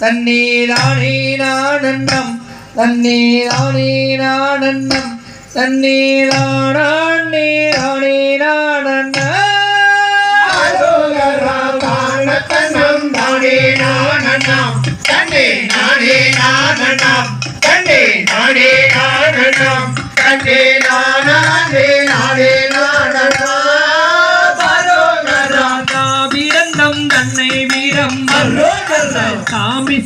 தண்ணீரானே நானன்னம் தண்ணீரானே நானன்னம் தண்ணீரானே நானே நானன்னம் தன்னம் தானே நானண்ணாம் தன்னே நானே நானண்ணாம் தன்னே நானே நானண்ணாம் தன்னே நானே நானே சாமி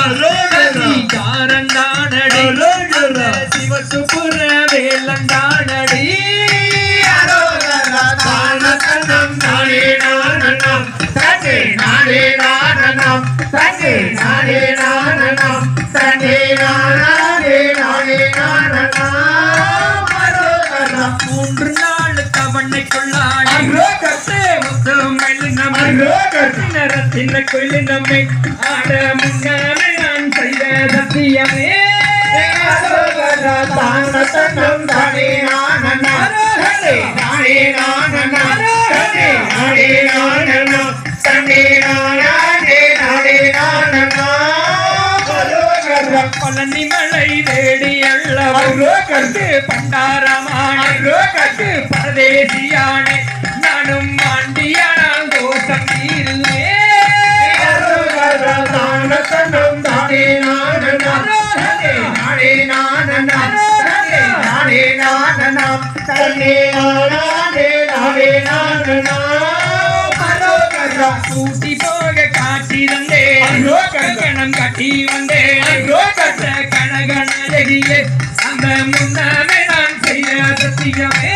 அரோகரா காரண்டானடி அரோகரா சிவசுப்புர வேலண்டானடி அரோகரா தான தன்னம் தானே நானண்ணாம் தன்னே நானே நானண்ணாம் தன்னே நானே மூன்று நாள் தவணை கொள்ளாடி. நிறத்தின கொள்ளு நம்மை ஆட முன்னாலே நான் செய்த சத்தியமே. தானத்தன்னம் தானே நானே நானண்ணாம் தன்னே நானே நானண்ணாம் தன்னே நானே பழனி மலை தேடி அல்லவர்க்கு பண்டாரமான கட்டு பரதேசியானே. நானும் ஆண்டியானால் தோஷம் தீருவே கூட்டி போக காட்டி வந்தேன் கணம் கட்டி வந்தேன். கட்ட கனகனகியே அந்த முன்னாமே நான் செய்த சத்தியமே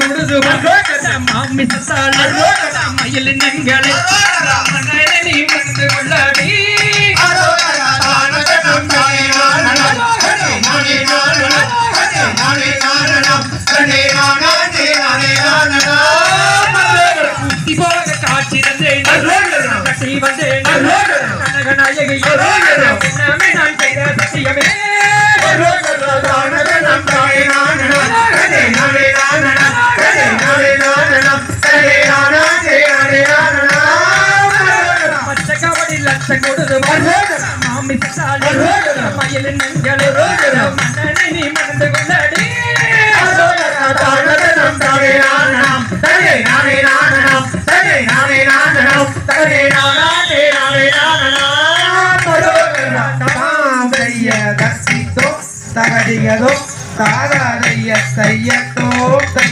கொடுது மயில் நங்களை நீ வந்து கொள்ளாடி நங்களை மன்னனை நீ மறந்து கொண்ட தகடியதோ தாராதைய தையத்தோ தை